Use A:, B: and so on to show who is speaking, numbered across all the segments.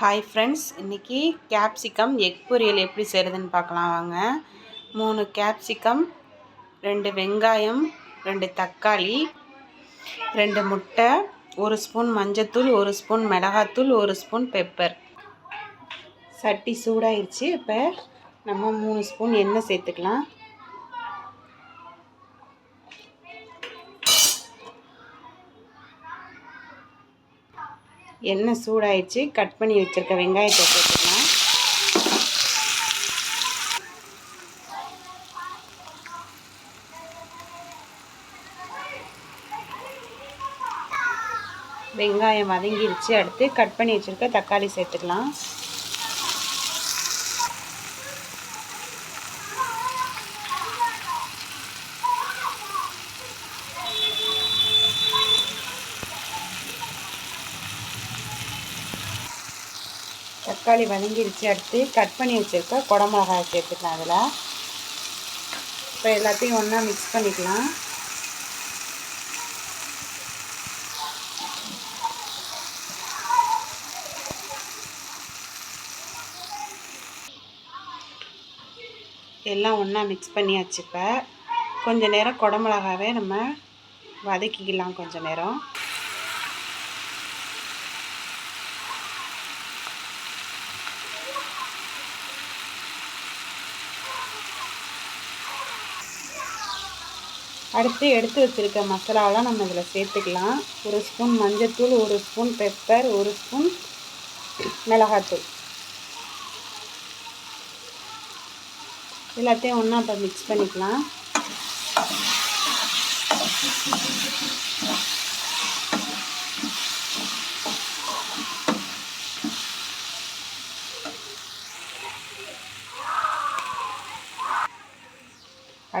A: Hi friends இன்றைக்கி capsicum egg பொரியல் எப்படி செய்கிறதுன்னு பார்க்கலாம் வாங்க. மூணு கேப்சிகம் ரெண்டு வெங்காயம் ரெண்டு தக்காளி ரெண்டு முட்டை ஒரு ஸ்பூன் மஞ்சத்தூள் ஒரு ஸ்பூன் மிளகாத்தூள் ஒரு ஸ்பூன் பெப்பர் சட்டி சூடாயிருச்சு இப்போ நம்ம மூணு ஸ்பூன் எண்ணெய் சேர்த்துக்கலாம். எண்ணெய் சூடாயிடுச்சு. கட் பண்ணி வச்சுருக்க வெங்காயத்தை போட்டுக்கலாம். வெங்காயம் வதங்கிருச்சு. அடுத்து கட் பண்ணி வச்சுருக்க தக்காளி சேர்த்துக்கலாம். தக்காளி வதங்கிருச்சு அடுத்து கட் பண்ணி வச்சுருக்க குடமிளகாய் சேர்த்துக்கலாம் அதில். இப்போ எல்லாத்தையும் ஒன்றா மிக்ஸ் பண்ணிக்கலாம். எல்லாம் ஒன்றா மிக்ஸ் பண்ணியாச்சு இப்போ. கொஞ்சம் நேரம் குடமிளகாவே நம்ம வதக்கிக்கலாம் கொஞ்சம் நேரம். அடுத்து எடுத்து வச்சுருக்க மசாலாவெலாம் நம்ம இதில் சேர்த்துக்கலாம். ஒரு ஸ்பூன் மஞ்சத்தூள் ஒரு ஸ்பூன் பெப்பர் ஒரு ஸ்பூன் மிளகாத்தூள் எல்லாத்தையும் ஒன்றா இப்போ மிக்ஸ் பண்ணிக்கலாம்.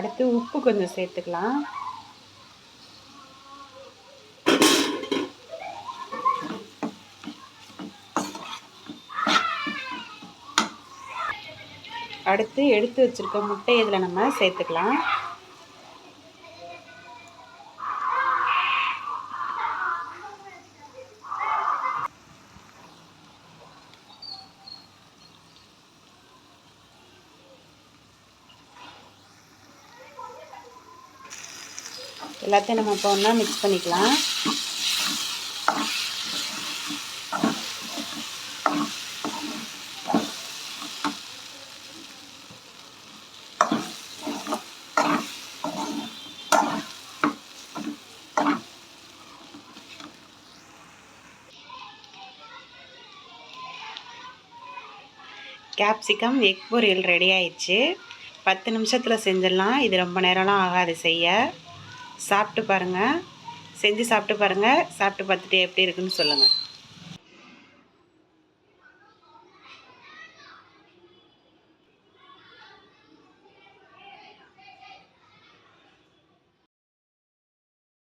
A: அடுத்து உப்பு கொஞ்சம் சேர்த்துக்கலாம். அடுத்து எடுத்து வச்சுருக்க முட்டை இதில் நம்ம சேர்த்துக்கலாம். எல்லாத்தையும் நம்ம இப்போ ஒன்றா மிக்ஸ் பண்ணிக்கலாம். கேப்சிகம் எக் பொரியல் ரெடி ஆயிடுச்சு. பத்து நிமிஷத்தில் செஞ்சிடலாம். இது ரொம்ப நேரம்லாம் ஆகாது செய்ய. சாப்பிட்டு பாருங்கள் செஞ்சு சாப்பிட்டு பாருங்கள் சாப்பிட்டு பார்த்துட்டு எப்படி இருக்குன்னு சொல்லுங்கள்